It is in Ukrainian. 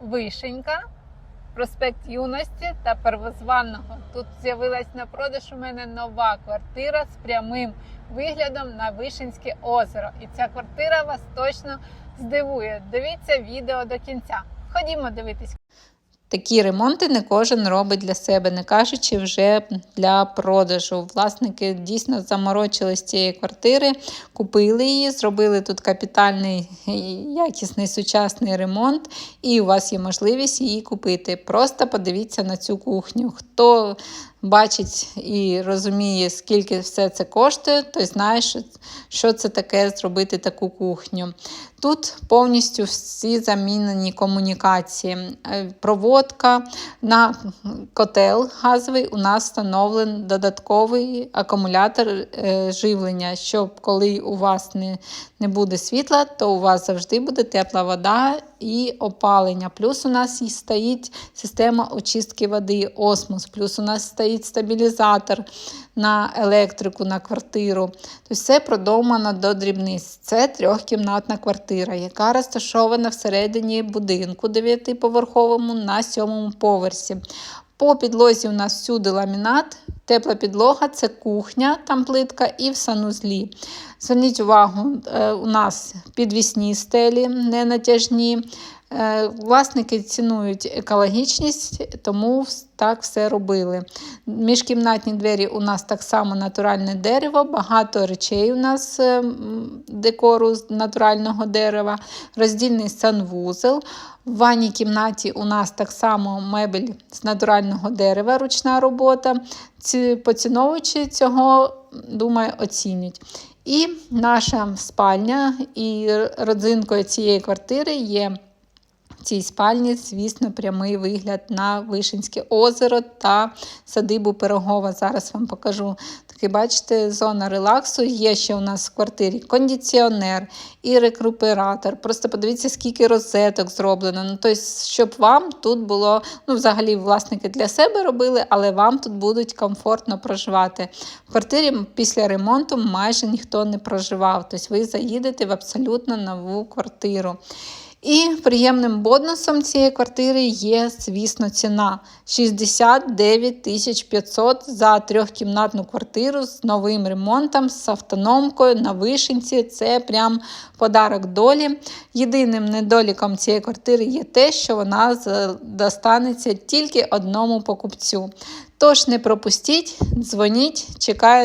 Вишенька, проспект Юності та Первозванного. Тут з'явилась на продаж у мене нова квартира з прямим виглядом на Вишенське озеро. І ця квартира вас точно здивує. Дивіться відео до кінця. Ходімо дивитись. Такі ремонти не кожен робить для себе, не кажучи вже для продажу. Власники дійсно заморочились цієї квартири, купили її, зробили тут капітальний якісний сучасний ремонт, і у вас є можливість її купити. Просто подивіться на цю кухню. Хто бачить і розуміє, скільки все це коштує, той знає, що, це таке зробити таку кухню. Тут повністю всі замінені комунікації. Е, Проводка на котел газовий у нас встановлений додатковий акумулятор е, живлення, щоб коли у вас не, не буде світла, то у вас завжди буде тепла вода і опалення. Плюс у нас стоїть система очистки води Осмос, плюс у нас стоїть стабілізатор на електрику, на квартиру. Тобто все продумано до дрібниць. Це трьохкімнатна квартира, яка розташована всередині будинку дев'ятиповерховому на сьомому поверсі. По підлозі у нас всюди ламінат, тепла підлога це кухня, там плитка і в санузлі. Зверніть увагу, е, у нас підвісні стелі, не натяжні. Е, Власники цінують екологічність, тому так все робили. Міжкімнатні двері у нас так само натуральне дерево, багато речей у нас е, декору з натурального дерева, роздільний санвузел. В ванній кімнаті у нас так само мебель з натурального дерева, ручна робота. Ці поціновувачі цього, думаю, оцінять. І наша спальня і родзинкою цієї квартири є цій спальні, звісно, прямий вигляд на Вишинське озеро та садибу Пирогова. Зараз вам покажу. Такий, бачите, зона релаксу. Є ще у нас в квартирі кондиціонер і рекуператор. Просто подивіться, скільки розеток зроблено. Ну, тобто, щоб вам тут було, ну, взагалі, власники для себе робили, але вам тут будуть комфортно проживати. В квартирі після ремонту майже ніхто не проживав. Тобто ви заїдете в абсолютно нову квартиру. І приємним бонусом цієї квартири є, звісно, ціна 69 тисяч 500 за трьохкімнатну квартиру з новим ремонтом, з автономкою на вишенці. Це прям подарок долі. Єдиним недоліком цієї квартири є те, що вона достанеться тільки одному покупцю. Тож не пропустіть, дзвоніть, чекаю.